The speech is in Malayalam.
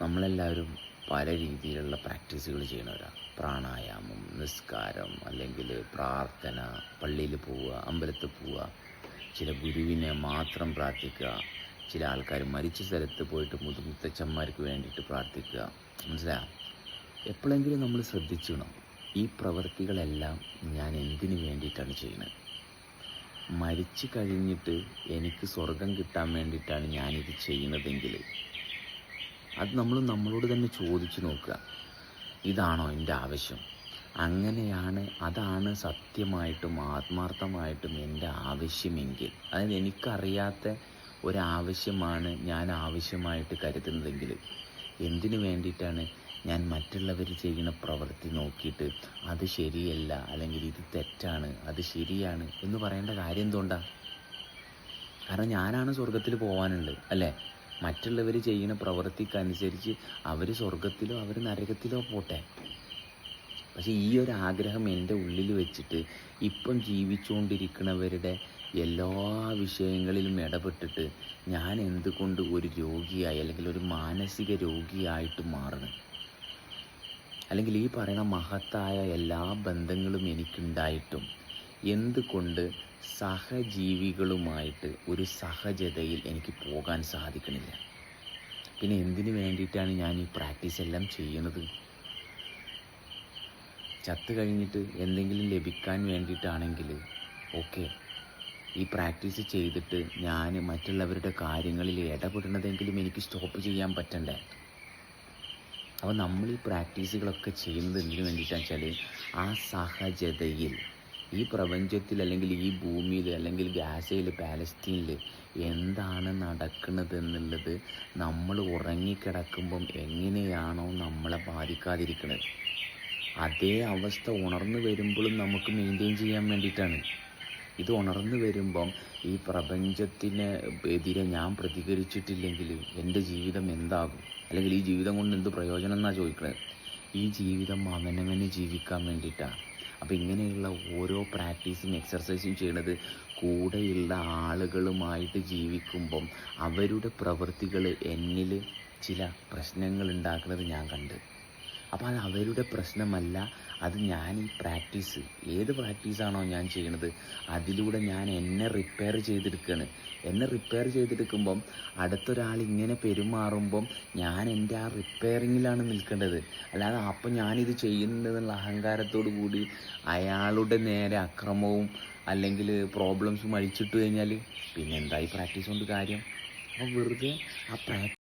നമ്മളെല്ലാവരും പല രീതിയിലുള്ള പ്രാക്ടീസുകൾ ചെയ്യണവരാണ് പ്രാണായാമം നിസ്കാരം അല്ലെങ്കിൽ പ്രാർത്ഥന പള്ളിയിൽ പോവുക അമ്പലത്തിൽ പോവുക. ചില ഗുരുവിനെ മാത്രം പ്രാർത്ഥിക്കുക. ചില ആൾക്കാർ മരിച്ച സ്ഥലത്ത് പോയിട്ട് മുതുമുത്തച്ഛന്മാർക്ക് വേണ്ടിയിട്ട് പ്രാർത്ഥിക്കുക. മനസ്സിലായോ എപ്പോഴെങ്കിലും നമ്മൾ ശ്രദ്ധിക്കണം ഈ പ്രവൃത്തികളെല്ലാം ഞാൻ എന്തിനു വേണ്ടിയിട്ടാണ് ചെയ്യുന്നത്? മരിച്ചു കഴിഞ്ഞിട്ട് എനിക്ക് സ്വർഗം കിട്ടാൻ വേണ്ടിയിട്ടാണ് ഞാനിത് ചെയ്യുന്നതെങ്കിൽ അത് നമ്മൾ നമ്മളോട് തന്നെ ചോദിച്ചു നോക്കുക. ഇതാണോ എന്റെ ആവശ്യം? അങ്ങനെയാണ് അതാണ് സത്യമായിട്ടും ആത്മാർത്ഥമായിട്ടും എന്റെ ആവശ്യമെങ്കിൽ. അതായത് എനിക്കറിയാത്ത ഒരാവശ്യമാണ് ഞാൻ ആവശ്യമായിട്ട് കരുതുന്നതെങ്കിൽ എന്തിനു വേണ്ടിയിട്ടാണ് ഞാൻ മറ്റുള്ളവർ ചെയ്യുന്ന പ്രവൃത്തി നോക്കിയിട്ട് അത് ശരിയല്ല അല്ലെങ്കിൽ ഇത് തെറ്റാണ് അത് ശരിയാണ് എന്ന് പറയേണ്ട കാര്യം എന്തുകൊണ്ടാണ് കാരണം ഞാനാണ് സ്വർഗത്തിൽ പോകാനുള്ളത് അല്ലേ? മറ്റുള്ളവർ ചെയ്യുന്ന പ്രവൃത്തിക്കനുസരിച്ച് അവർ സ്വർഗത്തിലോ അവർ നരകത്തിലോ പോട്ടെ. പക്ഷെ ഈ ഒരു ആഗ്രഹം എന്റെ ഉള്ളിൽ വെച്ചിട്ട് ഇപ്പം ജീവിച്ചുകൊണ്ടിരിക്കുന്നവരുടെ എല്ലാ വിഷയങ്ങളിലും ഇടപെട്ടിട്ട് ഞാൻ എന്തുകൊണ്ട് ഒരു രോഗിയായി അല്ലെങ്കിൽ ഒരു മാനസിക രോഗിയായിട്ട് മാറണം? അല്ലെങ്കിൽ ഈ പറയുന്ന മഹത്തായ എല്ലാ ബന്ധങ്ങളും എനിക്കുണ്ടായിട്ടും എന്തുകൊണ്ട് സഹജീവികളുമായിട്ട് ഒരു സഹജതയിൽ എനിക്ക് പോകാൻ സാധിക്കണില്ല? പിന്നെ എന്തിനു വേണ്ടിയിട്ടാണ് ഞാൻ ഈ പ്രാക്ടീസ് എല്ലാം ചെയ്യുന്നത്? ചത്ത് കഴിഞ്ഞിട്ട് എന്തെങ്കിലും ലഭിക്കാൻ വേണ്ടിയിട്ടാണെങ്കിൽ ഓക്കെ ഈ പ്രാക്ടീസ് ചെയ്തിട്ട് ഞാൻ മറ്റുള്ളവരുടെ കാര്യങ്ങളിൽ ഇടപെടുന്നതെങ്കിലും എനിക്ക് സ്റ്റോപ്പ് ചെയ്യാൻ പറ്റണ്ടേ? അപ്പോൾ നമ്മൾ ഈ പ്രാക്ടീസുകളൊക്കെ ചെയ്യുന്നത് എന്തിനു വേണ്ടിയിട്ടാണെന്ന് വെച്ചാൽ ആ സഹജതയിൽ ഈ പ്രപഞ്ചത്തിൽ അല്ലെങ്കിൽ ഈ ഭൂമിയിൽ അല്ലെങ്കിൽ ഗാസയിൽ പാലസ്തീനിൽ എന്താണ് നടക്കുന്നത് എന്നുള്ളത് നമ്മൾ ഉറങ്ങിക്കിടക്കുമ്പം എങ്ങനെയാണോ നമ്മളെ ബാധിക്കാതിരിക്കുന്നത് അതേ അവസ്ഥ ഉണർന്നു വരുമ്പോഴും നമുക്ക് മെയിന്റെയിൻ ചെയ്യാൻ വേണ്ടിയിട്ടാണ്. ഇത് ഉണർന്നു വരുമ്പം ഈ പ്രപഞ്ചത്തിന് എതിരെ ഞാൻ പ്രതികരിച്ചിട്ടില്ലെങ്കിൽ എന്റെ ജീവിതം എന്താകും? അല്ലെങ്കിൽ ഈ ജീവിതം കൊണ്ട് എന്ത് പ്രയോജനം എന്നാണ് ചോദിക്കുന്നത് ഈ ജീവിതം അവനവന് ജീവിക്കാൻ വേണ്ടിയിട്ടാണ്. അപ്പോൾ ഇങ്ങനെയുള്ള ഓരോ പ്രാക്ടീസും എക്സർസൈസും ചെയ്യണത് കൂടെയുള്ള ആളുകളുമായിട്ട് ജീവിക്കുമ്പം അവരുടെ പ്രവൃത്തികൾ എന്നിൽ ചില പ്രശ്നങ്ങൾ ഉണ്ടാക്കുന്നത് ഞാൻ കണ്ട്. അപ്പോൾ അത് അവരുടെ പ്രശ്നമല്ല. അത് ഞാൻ ഈ പ്രാക്ടീസ് ഏത് പ്രാക്ടീസാണോ ഞാൻ ചെയ്യണത് അതിലൂടെ ഞാൻ എന്നെ റിപ്പയർ ചെയ്തെടുക്കുകയാണ് എന്നെ റിപ്പയർ ചെയ്തെടുക്കുമ്പം അടുത്തൊരാൾ ഇങ്ങനെ പെരുമാറുമ്പം ഞാൻ എന്റെ ആ റിപ്പയറിങ്ങിലാണ് നിൽക്കേണ്ടത്. അല്ലാതെ അപ്പം ഞാനിത് ചെയ്യുന്നതെന്നുള്ള അഹങ്കാരത്തോടു കൂടി അയാളുടെ നേരെ അക്രമവും അല്ലെങ്കിൽ പ്രോബ്ലംസും അഴിച്ചിട്ട് കഴിഞ്ഞാൽ പിന്നെ എന്തായി പ്രാക്ടീസ് കൊണ്ട് കാര്യം? അപ്പോൾ വെറുതെ ആ പ്രാക്ടീസ്